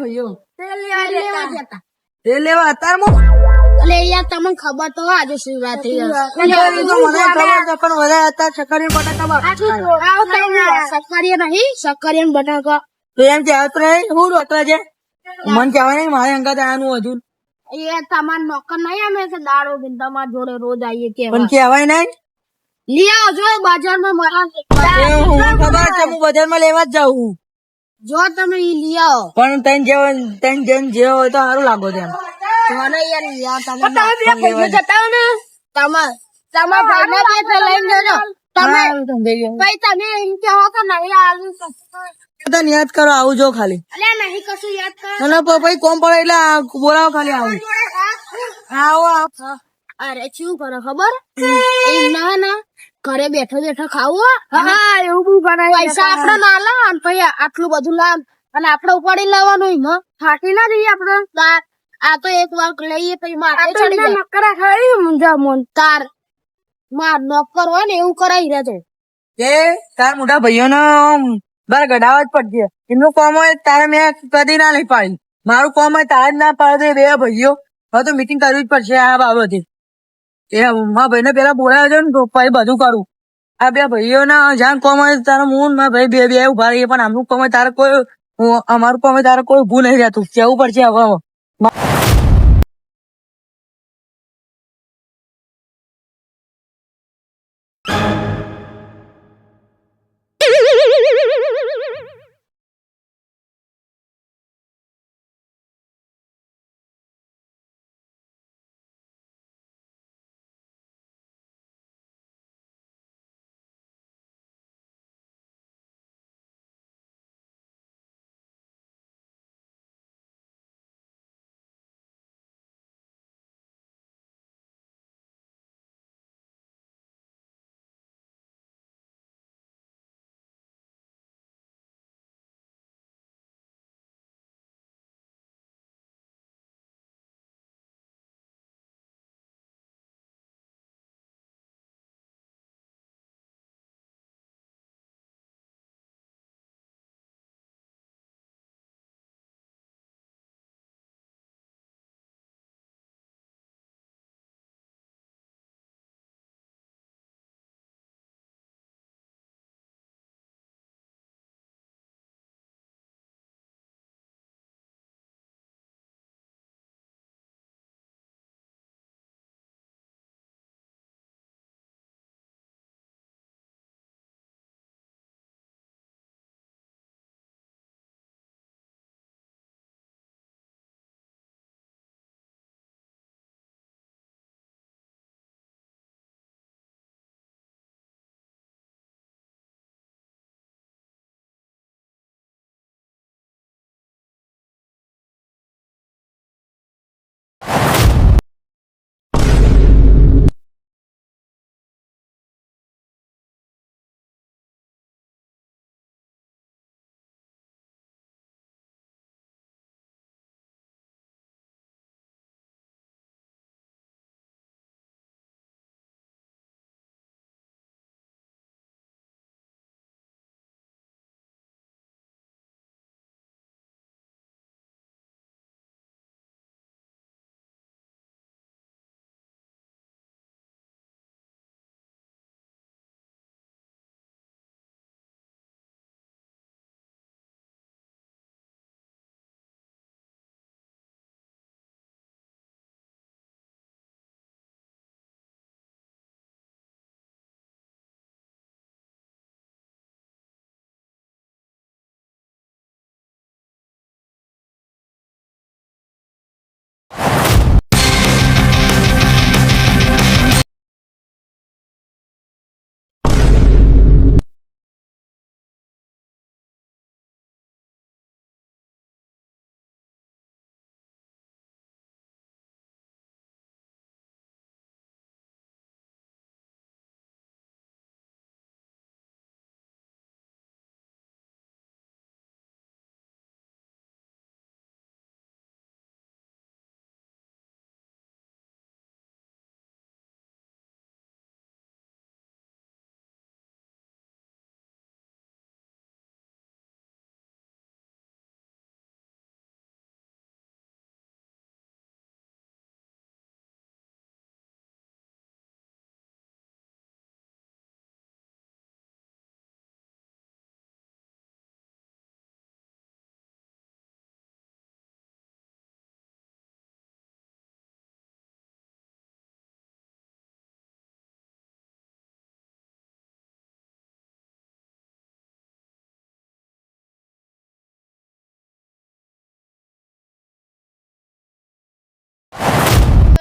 ભાઈઓ તે લેવા અત્યારમાં અલે યાર તમને ખબર તો આજે ખબર છે પણ વધારે અત્યારે છકરી બટાકા સક્કરિયા નહીં સક્કરિયા બટાકા. તો એમ કહેવત નહીં હું રોતરા છે મન કહેવાય નહીં મારે અંગત આવવાનું હજુ. એ તમાર નોકર નહીં અમે કે દાડો તમારા જોડે રોજ આવીએ કે પણ કહેવાય નહીં. લિયા જો બજારમાં મારા હું ખબર છે હું બજારમાં લેવા જ જાઉં. જો તમે ઈ લઈ આવો. પણ તને જેવો તને જેમ જેવો હોય તો સારું લાગો તેમ. મને યાર લઈ તમે તમે બે ભાઈઓ જતા ને. તમે ભાઈને લઈને જજો. તમે હા, સમજાઈ ગયું. ભાઈ તમે એમ કહો કે નહીં આવું. તને યાદ કરો આવું જો ખાલી. અલ્યા નહીં કશું યાદ કર. અને પછી કોમ પડે એટલે બોલાવો ખાલી આવું. આવો આવો. અરે શું કરો ખબર? એમ ઘરે બેઠો બેઠો ખાવું હા? એવું બી બનાવી પૈસા આપડે ના લા અને પછી આટલું બધું લાવ અને આપડે ઉપાડી લાવવાનું એમાં ફાટી ના જઈએ આપડે તાર આ તો એક વાર લઈએ પછી માથે ચડી જાય. નકરા ખાઈ મુંજા મોન તાર માર નોકર હોય ને એવું કરાવી રહેજો. કે તાર મોટા ભાઈઓ નો બાર ગડાવા જ પડશે એમનું કોમ હોય તારે મેં કદી ના લઈ પાડી. મારું કોમ હોય તારે જ ના પાડે બે ભાઈઓ. હવે તો મીટિંગ કરવી જ પડશે આ બાબતે. એ મારા ભાઈને પેલા બોલાવ્યો છે ને તો પછી બધું કરું. આ બે ભાઈઓ ના જ્યાં કોમ તારે હું મારા ભાઈ બે બે ઊભા રહીએ પણ આમનું કોમ તારે કોઈ અમારું કોમ તારે કોઈ ભૂલ નહીં રહેતું. કેવું પડશે હવે.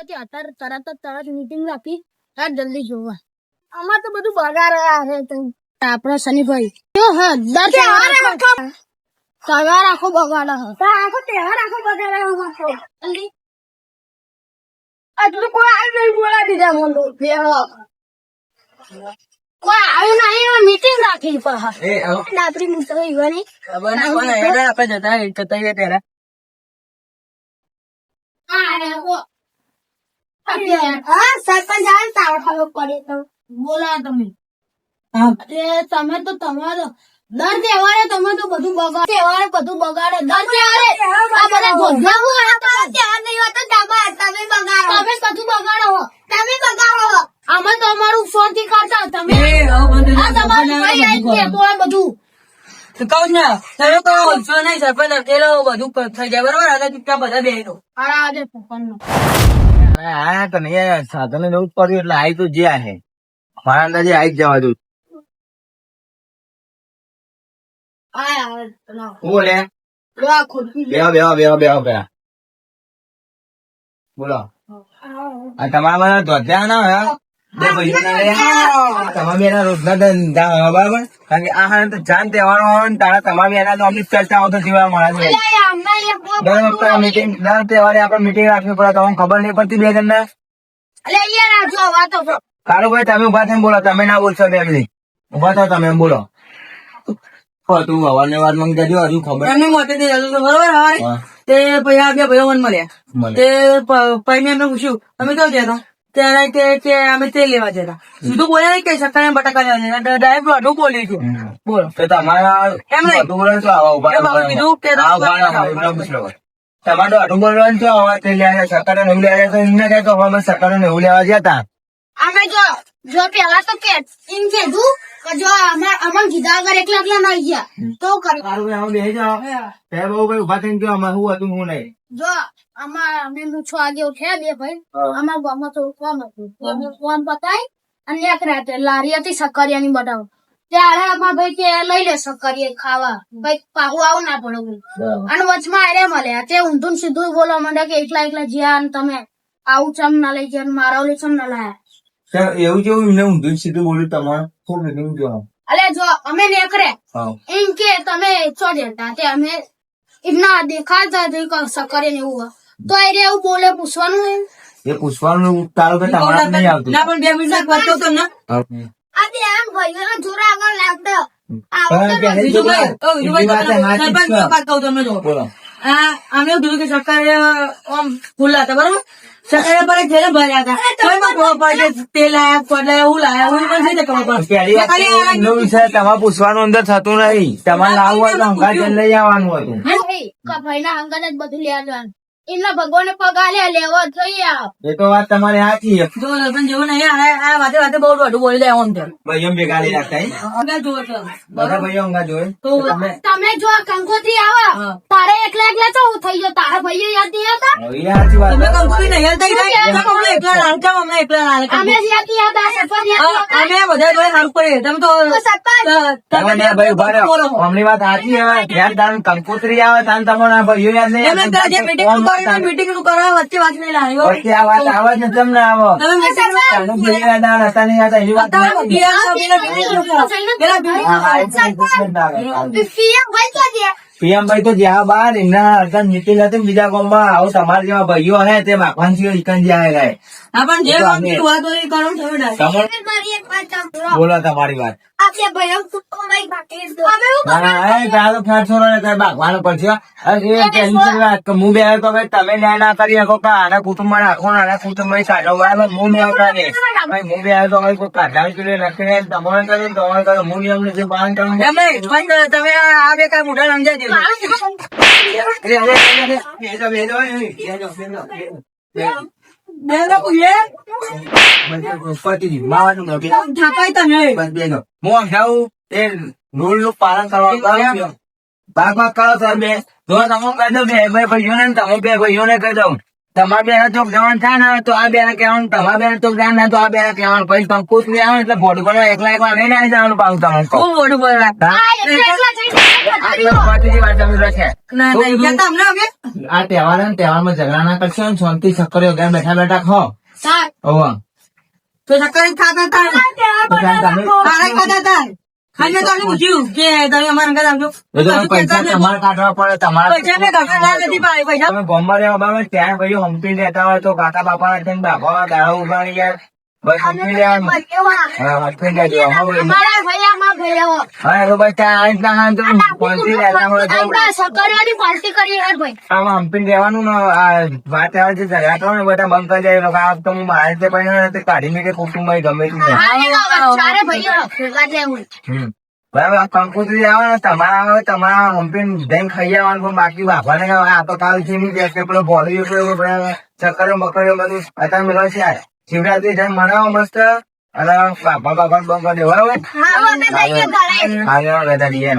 કે અત્યારે તરત જ તરત મીટિંગ રાખી. તાર જલ્દી જોવા. આમાં તો બધું બગાડ આવે આપડે શનિભાઈ. હ તહેવાર આખો બગાડ આખો તહેવાર આખો બગાડ જલ્દી. આટલું કોઈ આવી નહીં બોલા દીધા મને. કોઈ આવ્યું નહીં મીટિંગ રાખી પણ મૂકી મૂર્તો યુવાની આપણે જતા જતા ત્યારે. હા સરપંચ આવે તાવ ખાવો પડે તો. બોલા તમે. અરે તમે તો તમારો દર તહેવારે તમે તો બધું બગાડો. તહેવારે બધું બગાડો. દર તહેવારે આ બધા ધોધા આ તો તહેવાર નહીં હોતો તમે તમે બગાડો. તમે બધું બગાડો. તમે બગાડો. આમાં તો અમારું શાંતિ કરતા તમે બધું આ તમારું ભાઈ આઈ ગયા તો બધું કહું ને તમે કહો ઓછો નહીં સરપંચ અકેલો બધું થઈ જાય. બરોબર? હવે ચૂપચાપ બધા બે આ આજે પપ્પાનો આ તો નહીં આયા. સાધને જ પડ્યું એટલે આઈ તો જ્યાં હે. મારા અંદાજે આઈ જ જવા દઉં. બોલે? બેહો બેહો બેહો બેહો બોલો. આ તમારા બધા ધોધ્યા ના હોય? બે ભાઈઓ ના રે તમારા બેના રોજના ધંધા હોય બરાબર? કારણ કે આ તો જાન તહેવારો હોય ને તારા તમારા બેના તો અમની ચર્ચા આવતો જીવા મારા જોડે અલ્યા, એ અમને એક બહુ દર વખતે મીટિંગ દર તહેવારે આપણે મીટિંગ રાખવી પડે તમને ખબર નહીં પડતી બે જણને. અલ્યા, યાર, આ જો વાતો કરો. કાળુભાઈ તમે ઊભા થઈને બોલો તમે ના બોલશો બે મિનિટ ઊભા થાવ તમે બોલો. તું હવાને વાત મંગતા જજો હજુ ખબર. એમને મોટે થી જતું હતું, બરોબર હવારે? તે પછી આ બે ભાઈઓ મને મળ્યા. તે પૈસા પછી મેં એમને પૂછ્યું તમે કયો ગયા હતા? ત્યારે કે કે અમે તેલ લેવા જતા. સીધું બોલ્યા નહીં કે સક્કર ને બટાકા લેવા જતા. ડાયરેક્ટ અડું બોલી છું. બોલો. તો તમારા એમ નહીં. અઢું શું આવા ઊભા કીધું કે આ ઊભા રહો, તમે એકદમ પૂછલો. તમારે તો અઢું બોલવાનું શું આવા તે લે સરકારે નેવું લેવા તો એમને કહે કે હવે અમે લેવા જો જો પેલા તો કે એમ કીધું કે જો અમે અમને કીધા વગર એકલા એકલા ના ગયા. તો કરે. સારું આવો બેસી જાઓ. બે બહુ ભાઈ ઊભા થઈને કહો અમે શું હતું હું નહીં. જો આમાં અમે મૂછો આગે ઉઠ્યા બે ભાઈ. અમારા ગામમાં તો કોમ હતું. અમે કોમ પતાય અને એક રાતે લારી હતી સક્કરિયાની બનાવો ત્યારે અમારા ભાઈ કે લઈ લે સક્કરિયા ખાવા. ભાઈ પાહુ આવું ના પડે અને વચમાં આરે મળ્યા. તે ઊંધું સીધું બોલવા માંડે કે એકલા એકલા જ્યાં તમે આવું ચમ ના લઈ ગયા મારા ઓલી ચમ ના લાયા. એવું કેવું? એમને ઊંધું સીધું બોલ્યું તમારે જો અલે જો અમે નેકરે એમ કે તમે છો દેતા તે અમે એમના દેખાતા સક્કરિયા ને એવું. તો એ રે એવું બોલે પૂછવાનું એમ? એ પૂછવાનું તારું કે તમારા નહીં આવતું. ના પણ બે મિનિટ વાત તો તમને આજે એમ ભાઈઓને જોરા આગળ લાગતો. આ અમે કે સરકારે ખુલ્લા હતા બરોબર? સરકારે પર એક ભર્યા હતા. તેલ લાયા પડ લાયા હું લાયા પણ ખબર આ- તમારે પૂછવાનું અંદર થતું નહીં. તમારે લાવવું હોય તો લઈ આવવાનું હતું. ભાઈ ના અંગત જ બધું લઈ જવાનું. એમના ભગવાન પગાર લે લેવો જોઈએ એ તો વાત તમારી સાચી છે. જો સરપંચ જેવું નહીં આ આ વાતે વાતે બહુ દોઢું બોલી જાય આમ તેમ ભાઈઓ ભેગા લઈ રાખતા જોવો બધા ભાઈઓ હંગા જોઈ તો તમે તમે જો કંકોત્રી આવે. તારે એકલા એકલા તો થઈ ગયો. તારા ભાઈઓ યાદ નહીં આવતા? હવે એ સાચી વાત તમે કંપની નહીં હાલતા ઈ થાય? તમે એકલા નાનકા અમને એકલા નાનકા. અમે યાદ યાદ અમે બધા જોડે સારું પડે તમે તો તમે ભાઈ ઊભા રહો. બોલો. અમની વાત સાચી હવે જ્યાં તાન કંકોત્રી આવે તાન તમારા ભાઈઓ યાદ નહીં આવતું. પેલા નું કર્યું, meeting નું કરવા વચ્ચે વાત નહીં લાવી, વચ્ચે આ વાત આવે જ ને આવો. તમે નું- નહીં આવતા એવી વાત પેલા નું કરો. પેલા આવે. પીએમ ભાઈ તો જ્યાં બાર એમના અડધા નીકળી હતી બીજા ગામમાં. આવું તમારા જેવા ભાઈઓ હે તે માખવાન ઈકન જ્યાં ગયા. બોલો તમારી વાત. તમે ના કરી શકો આના કુટુંબમાં રાખો આના કુટુંબ હું નહીં આવતા ને હું બે આવ્યો તો કોઈ કાઢા ચૂલે લખીને તમારે કર્યું તમારે કર્યું હું નિયમ જે પાલન કરું નહીં, તમે આ બે કાંઈ મોઢા સમજાઈ તમે. રૂલનું પાલન કરવા કહું. ભાગ ભાગ કરો તમે બે જો તમે કહી દો બે ભાઈ ભાઈઓ ને તમે બે ભાઈઓને કહી દઉં. તમારા બેના ચોક જવાનું થાય ને તો આ બેના કહેવાનું તમારા બેના ચોક જવાનું ને તો આ બેના કહેવાનું. પછી કંકુશ ને આવે એટલે ફોટો એકલા એકલા આવી જવાનું પાછું તમને આ તહેવાર તહેવારમાં ઝઘડા ના કરશો શાંતિ સક્કરીઓ બેઠા બેઠા ખો તમારે કાઢવા પડે તમારે પૈસા મેં ઘરે ના નથી ત્યાં પછી હમપી રહેતા હોય તો કાકા બાપા ને બાપા દાડા ઊભા યાર વાત આવે છે ઝઘડા ને બધા બંધ કરી જાય લોકો તો હું મારે તે પણ કાઢી મેં કે કુટુંબ ગમે તે. બરાબર કંકોત્રી આવે ને તમારા આવે તમારા હમ્પીન બેન ખાઈ આવવાનું પણ બાકી બાપાને આ તો કાલ બેસે પેલો ભોળી ચક્કરો બકરીઓ બધું અત્યારે મેળવે છે યાર. શિવરાત્રી જઈને મનાવો મસ્ત. અને બાપા બાપા બંધ દેવા હોય. હા, બધા જઈએ ઘરે. હા બધા દઈએ